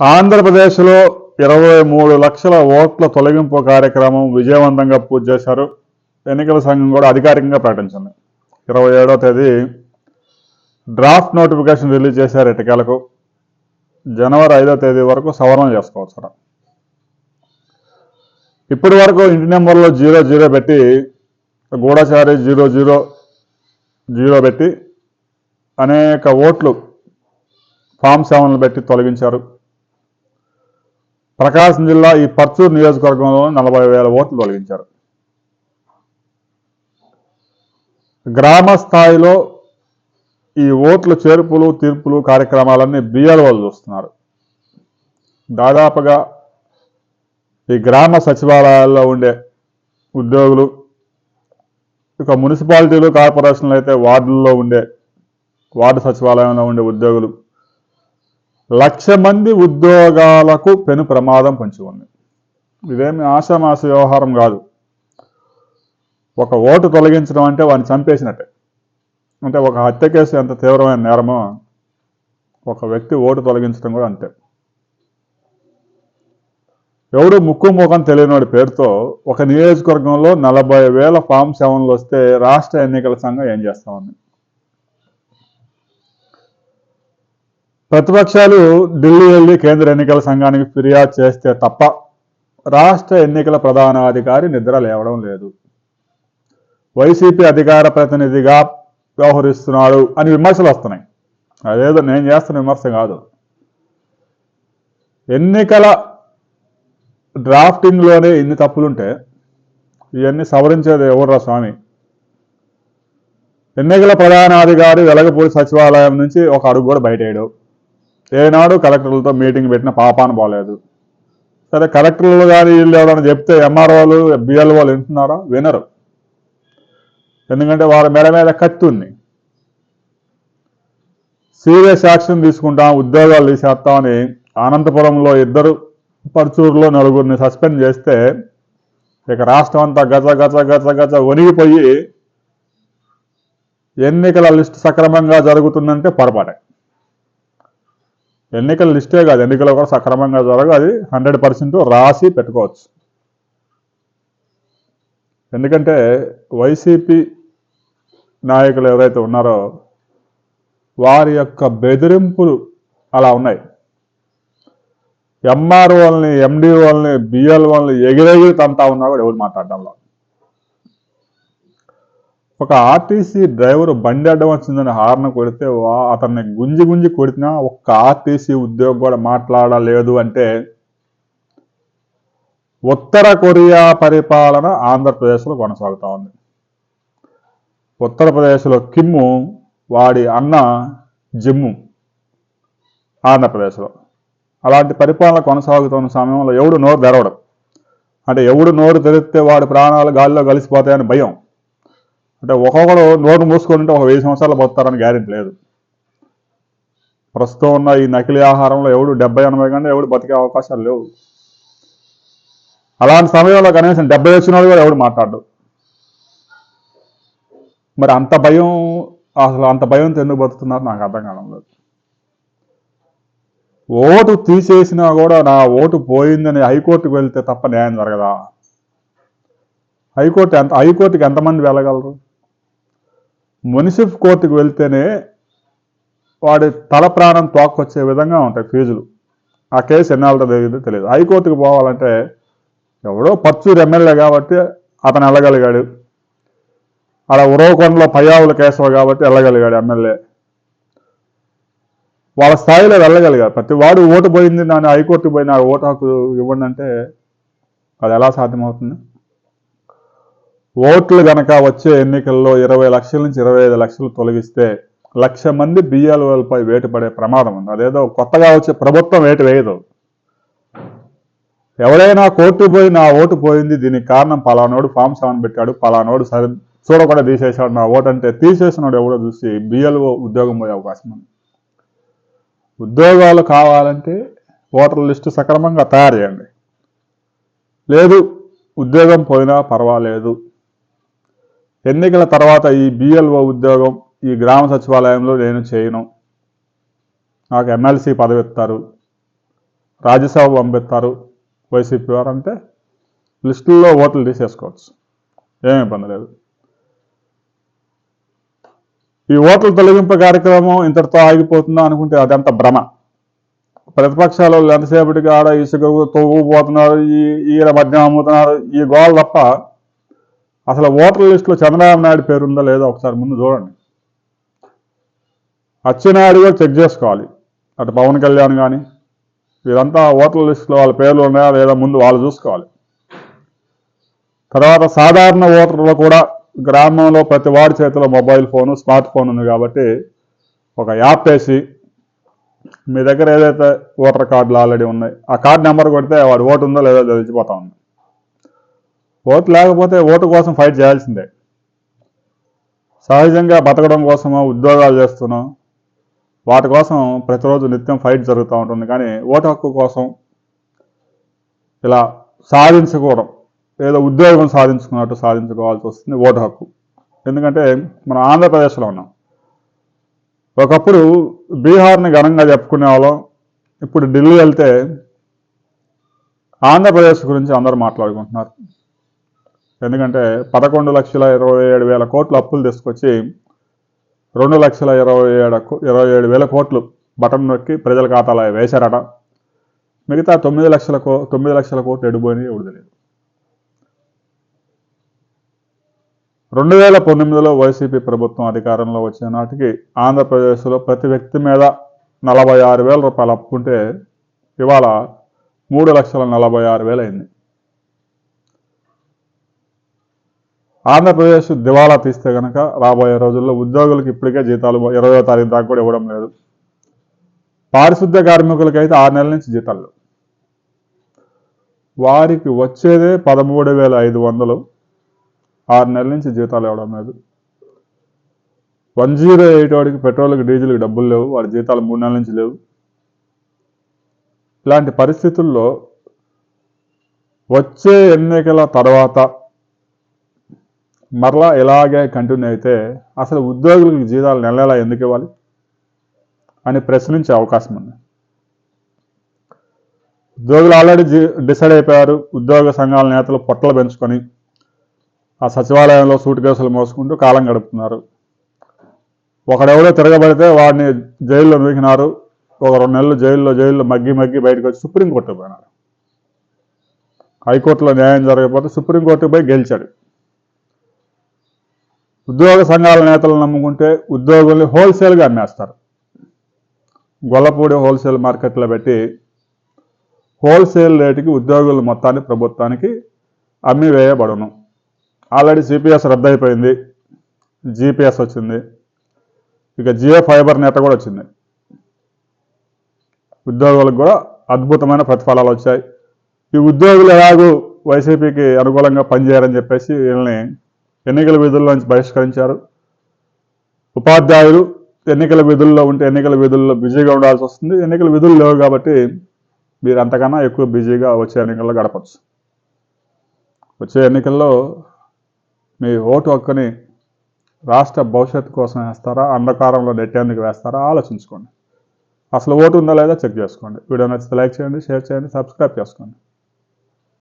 ఆంధ్రప్రదేశ్లో ఇరవై మూడు లక్షల ఓట్ల తొలగింపు కార్యక్రమం విజయవంతంగా పూర్తి చేశారు. ఎన్నికల సంఘం కూడా అధికారికంగా ప్రకటించింది. ఇరవై ఏడో తేదీ డ్రాఫ్ట్ నోటిఫికేషన్ రిలీజ్ చేశారు ఎన్నికలకు జనవరి ఐదో తేదీ వరకు సవరణ చేసుకోవచ్చు ఇప్పటి వరకు ఇంటి నెంబర్లో జీరో జీరో పెట్టి గూఢచారి జీరో జీరో జీరో పెట్టి అనేక ఓట్లు ఫామ్ సెవెన్లు పెట్టి తొలగించారు. ప్రకాశం జిల్లా ఈ పర్చూరు నియోజకవర్గంలో నలభై వేల ఓట్లు తొలగించారు. గ్రామ స్థాయిలో ఈ ఓట్ల చేర్పులు తీర్పులు కార్యక్రమాలన్నీ బిఎల్ వాళ్ళు చూస్తున్నారు. దాదాపుగా ఈ గ్రామ సచివాలయాల్లో ఉండే ఉద్యోగులు ఇక మున్సిపాలిటీలు కార్పొరేషన్లు అయితే వార్డుల్లో ఉండే వార్డు సచివాలయంలో ఉండే ఉద్యోగులు లక్ష మంది ఉద్యోగాలకు పెను ప్రమాదం పొంచి ఉంది. ఇదేమి ఆషామాష వ్యవహారం కాదు. ఒక ఓటు తొలగించడం అంటే వాడిని చంపేసినట్టే. అంటే ఒక హత్య కేసు ఎంత తీవ్రమైన నేరమో ఒక వ్యక్తి ఓటు తొలగించడం కూడా అంతే. ఎవడు ముక్కు ముఖం తెలియనివాడి పేరుతో ఒక నియోజకవర్గంలో నలభై వేల ఫామ్ సెవెన్లు వస్తే రాష్ట్ర ఎన్నికల సంఘం ఏం చేస్తా ప్రతిపక్షాలు ఢిల్లీ వెళ్ళి కేంద్ర ఎన్నికల సంఘానికి ఫిర్యాదు చేస్తే తప్ప రాష్ట్ర ఎన్నికల ప్రధానాధికారి నిద్ర లేవడం లేదు. వైసీపీ అధికార ప్రతినిధిగా వ్యవహరిస్తున్నాడు అని విమర్శలు వస్తున్నాయి. అదేదో నేను చేస్తున్న విమర్శ కాదు. ఎన్నికల డ్రాఫ్టింగ్లోనే ఇన్ని తప్పులుంటే ఇవన్నీ సవరించేది ఎవర్రా స్వామి? ఎన్నికల ప్రధానాధికారి వెలగపూడి సచివాలయం నుంచి ఒక అడుగు కూడా బయటేయడు. ఏనాడు కలెక్టర్లతో మీటింగ్ పెట్టిన పాపాన పోలేదు. సరే కలెక్టర్లు కానీ వీళ్ళు ఎవరైనా చెప్తే ఎంఆర్ఓలు బిఎల్ఓలు వింటున్నారా? వినరు. ఎందుకంటే వారి మెడ మీద కత్తి ఉంది. సీరియస్ యాక్షన్ తీసుకుంటాం ఉద్యోగాలు తీసేస్తామని అనంతపురంలో ఇద్దరు పరుచూరులో నలుగురిని సస్పెండ్ చేస్తే ఇక రాష్ట్రం అంతా గజ గజ గజ గజ వణిగిపోయి ఎన్నికల లిస్ట్ సక్రమంగా జరుగుతుందంటే పొరపాటే. ఎన్నికల లిస్టే కాదు ఎన్నికలు కూడా సక్రమంగా జరగదు. అది హండ్రెడ్ పర్సెంట్ రాసి పెట్టుకోవచ్చు. ఎందుకంటే వైసీపీ నాయకులు ఎవరైతే ఉన్నారో వారి యొక్క బెదిరింపులు అలా ఉన్నాయి. ఎంఆర్ఓల్ని ఎండిఓల్ని బిఎల్ఓల్ని ఎగిరెగిరి తంతా ఉన్నా కూడా ఎవరు మాట్లాడడంలో. ఒక ఆర్టీసీ డ్రైవర్ బండి అడ్డం వచ్చిందని హార్న్ కొడితే వా అతన్ని గుంజి గుంజి కొడితినా ఒక్క ఆర్టీసీ ఉద్యోగి కూడా మాట్లాడలేదు అంటే ఉత్తర కొరియా పరిపాలన ఆంధ్రప్రదేశ్లో కొనసాగుతూ ఉంది. ఉత్తరప్రదేశ్లో కిమ్ము వాడి అన్న జిమ్ము ఆంధ్రప్రదేశ్లో. అలాంటి పరిపాలన కొనసాగుతున్న సమయంలో ఎవడు నోరు తెరవడం. అంటే ఎవడు నోరు తెరిస్తే వాడి ప్రాణాలు గాలిలో కలిసిపోతాయని భయం. అంటే ఒక్కొక్కడు నోరు మూసుకొని ఉంటే ఒక వెయ్యి సంవత్సరాలు బతుతారని గ్యారెంటీ లేదు. ప్రస్తుతం ఉన్న ఈ నకిలీ ఆహారంలో ఎవడు డెబ్బై ఎనభై కంటే ఎవడు బతికే అవకాశాలు లేవు. అలాంటి సమయంలో కనీసం డెబ్బై వచ్చిన వాళ్ళు కూడా ఎవడు మాట్లాడు మరి అంత భయం అసలు అంత భయంతో ఎందుకు బతుకుతున్నారు నాకు అర్థం కావడం లేదు. ఓటు తీసేసినా కూడా నా ఓటు పోయిందని హైకోర్టుకు వెళ్తే తప్ప న్యాయం జరగదా? హైకోర్టు ఎంత హైకోర్టుకి ఎంతమంది వెళ్ళగలరు? మున్సిఫ్ కోర్టుకు వెళ్తేనే వాడి తల ప్రాణం తోకొచ్చే విధంగా ఉంటాయి ఫీజులు. ఆ కేసు ఎన్నాళ్ళతో జరిగిందో తెలియదు. హైకోర్టుకు పోవాలంటే ఎవడో పచ్చూరు ఎమ్మెల్యే కాబట్టి అతను వెళ్ళగలిగాడు. అలా ఉరవకొండలో పయ్యావుల కేశవ కాబట్టి వెళ్ళగలిగాడు ఎమ్మెల్యే. వాళ్ళ స్థాయిలో వెళ్ళగలిగారు ప్రతి వాడు ఓటు పోయింది నాన్న హైకోర్టుకు పోయి నాకు ఓటు హక్కు ఇవ్వండి అంటే అది ఎలా సాధ్యమవుతుంది? ఓట్లు గనక వచ్చే ఎన్నికల్లో ఇరవై లక్షల నుంచి ఇరవై ఐదు లక్షలు తొలగిస్తే లక్ష మంది బిఎల్ఓలపై వేటు పడే ప్రమాదం ఉంది. అదేదో కొత్తగా వచ్చే ప్రభుత్వం వేటు వేయదు. ఎవరైనా కోర్టు పోయి నా ఓటు పోయింది దీనికి కారణం పలానోడు ఫామ్ సెవెన్ పెట్టాడు పలానోడు సరి చూడకుండా తీసేశాడు నా ఓటు అంటే తీసేసినాడు ఎవడో చూసి బిఎల్ఓ ఉద్యోగం పోయే అవకాశం ఉంది. ఉద్యోగాలు కావాలంటే ఓటర్ లిస్టు సక్రమంగా తయారు చేయండి. లేదు ఉద్యోగం పోయినా పర్వాలేదు ఎన్నికల తర్వాత ఈ బిఎల్ఓ ఉద్యోగం ఈ గ్రామ సచివాలయంలో నేను చేయను. నాకు ఎమ్మెల్సీ పదవి ఇస్తారు రాజ్యసభ పంపిస్తారు వైసీపీ వారు అంటే లిస్టుల్లో ఓట్లు తీసేసుకోవచ్చు. ఏమి ఇబ్బంది లేదు. ఈ ఓట్ల తొలగింపు కార్యక్రమం ఇంతటితో ఆగిపోతుందా అనుకుంటే అదంత భ్రమ. ప్రతిపక్షాలు ఎంతసేపటికి ఆడ ఇసుక తవ్వుపోతున్నారు ఈ ఈయన మద్యం అమ్ముతున్నారు ఈ గోల తప్ప అసలు ఓటర్ లిస్టులో చంద్రబాబు నాయుడు పేరు ఉందా లేదా ఒకసారి ముందు చూడండి. అచ్చెన్నాయుడు కూడా చెక్ చేసుకోవాలి. అటు పవన్ కళ్యాణ్ కానీ వీరంతా ఓటర్ లిస్టులో వాళ్ళ పేర్లు ఉన్నాయా లేదా ముందు వాళ్ళు చూసుకోవాలి. తర్వాత సాధారణ ఓటర్లు కూడా గ్రామంలో ప్రతి వాడి చేతిలో మొబైల్ ఫోను స్మార్ట్ ఫోన్ ఉంది కాబట్టి ఒక యాప్ వేసి మీ దగ్గర ఏదైతే ఓటర్ కార్డులు ఆల్రెడీ ఉన్నాయి ఆ కార్డు నెంబర్ కొడితే వాడు ఓటు ఉందో లేదో తెలిసిపోతా ఉంది. ఓటు లేకపోతే ఓటు కోసం ఫైట్ చేయాల్సిందే. సహజంగా బతకడం కోసమో ఉద్యోగాలు చేస్తున్నాం వాటి కోసం ప్రతిరోజు నిత్యం ఫైట్ జరుగుతూ ఉంటుంది. కానీ ఓటు హక్కు కోసం ఇలా సాధించుకోవడం ఏదో ఉద్యోగం సాధించుకున్నట్టు సాధించుకోవాల్సి వస్తుంది ఓటు హక్కు. ఎందుకంటే మనం ఆంధ్రప్రదేశ్లో ఉన్నాం. ఒకప్పుడు బీహార్ని ఘనంగా చెప్పుకునే వాళ్ళం ఇప్పుడు ఢిల్లీ వెళ్తే ఆంధ్రప్రదేశ్ గురించి అందరూ మాట్లాడుకుంటున్నారు. ఎందుకంటే పదకొండు లక్షల ఇరవై ఏడు వేల కోట్లు అప్పులు తీసుకొచ్చి రెండు లక్షల ఇరవై ఏడు ఇరవై ఏడు వేల కోట్లు బటన్ నొక్కి ప్రజల ఖాతాలో వేశారట. మిగతా తొమ్మిది లక్షల కో తొమ్మిది లక్షల కోట్లు ఎడిపోయినాయి ఎవడు తెలియదు. రెండు వేల పంతొమ్మిదిలో వైసీపీ ప్రభుత్వం అధికారంలో వచ్చే నాటికి ఆంధ్రప్రదేశ్లో ప్రతి వ్యక్తి మీద నలభై ఆరు వేల రూపాయలు అప్పుకుంటే ఇవాళ మూడు లక్షల నలభై ఆరు వేలు అయింది. ఆంధ్రప్రదేశ్ దివాలా తీస్తే కనుక రాబోయే రోజుల్లో ఉద్యోగులకు ఇప్పటికే జీతాలు ఇరవయో తారీఖు దాకా కూడా ఇవ్వడం లేదు. పారిశుద్ధ్య కార్మికులకి అయితే ఆరు నెలల నుంచి జీతాలు. వారికి వచ్చేదే పదమూడు వేల ఐదు వందలు. ఆరు నెలల నుంచి జీతాలు ఇవ్వడం లేదు. వన్ జీరో ఎయిట్ వాడికి పెట్రోల్కి డీజిల్కి డబ్బులు లేవు. వాడి జీతాలు మూడు నెలల నుంచి లేవు. ఇలాంటి పరిస్థితుల్లో వచ్చే ఎన్నికల తర్వాత మరలా ఇలాగే కంటిన్యూ అయితే అసలు ఉద్యోగులకు జీతాలు నెల ఎందుకు ఇవ్వాలి? అని ప్రశ్నించే అవకాశం ఉంది. ఉద్యోగులు ఆల్రెడీ డిసైడ్ అయిపోయారు. ఉద్యోగ సంఘాల నేతలు పొట్టలు పెంచుకొని ఆ సచివాలయంలో సూట్ కేసులు మోసుకుంటూ కాలం గడుపుతున్నారు. ఒకడెవడో తిరగబడితే వాడిని జైల్లో నూకినారు. ఒక రెండు నెలలు జైల్లో జైల్లో మగ్గి మగ్గి బయటకు వచ్చి సుప్రీంకోర్టుకు పోయినారు. హైకోర్టులో న్యాయం జరగకపోతే సుప్రీంకోర్టుకు పోయి గెలిచాడు. ఉద్యోగ సంఘాల నేతలను నమ్ముకుంటే ఉద్యోగుల్ని హోల్సేల్గా అమ్మేస్తారు. గొల్లపూడి హోల్సేల్ మార్కెట్లో పెట్టి హోల్సేల్ రేటుకి ఉద్యోగుల మొత్తాన్ని ప్రభుత్వానికి అమ్మివేయబడును ఆల్రెడీ సిపిఎస్ రద్దయిపోయింది. జీపీఎస్ వచ్చింది. ఇక జియో ఫైబర్ నెట్ కూడా వచ్చింది. ఉద్యోగులకు కూడా అద్భుతమైన ప్రతిఫలాలు వచ్చాయి. ఈ ఉద్యోగులు ఎలాగూ వైసీపీకి అనుకూలంగా పనిచేయాలని చెప్పేసి వీళ్ళని ఎన్నికల విధుల్లోంచి బహిష్కరించారు. ఉపాధ్యాయులు ఎన్నికల విధుల్లో ఉంటే ఎన్నికల విధుల్లో బిజీగా ఉండాల్సి వస్తుంది. ఎన్నికల విధులు లేవు కాబట్టి మీరు అంతకన్నా ఎక్కువ బిజీగా వచ్చే ఎన్నికల్లో గడపచ్చు. వచ్చే ఎన్నికల్లో మీ ఓటు హక్కుని రాష్ట్ర భవిష్యత్తు కోసం వేస్తారా? అంధకారంలో నెట్టేందుకు వేస్తారా? ఆలోచించుకోండి. అసలు ఓటు ఉందా లేదా చెక్ చేసుకోండి. వీడియో నచ్చితే లైక్ చేయండి షేర్ చేయండి సబ్స్క్రైబ్ చేసుకోండి.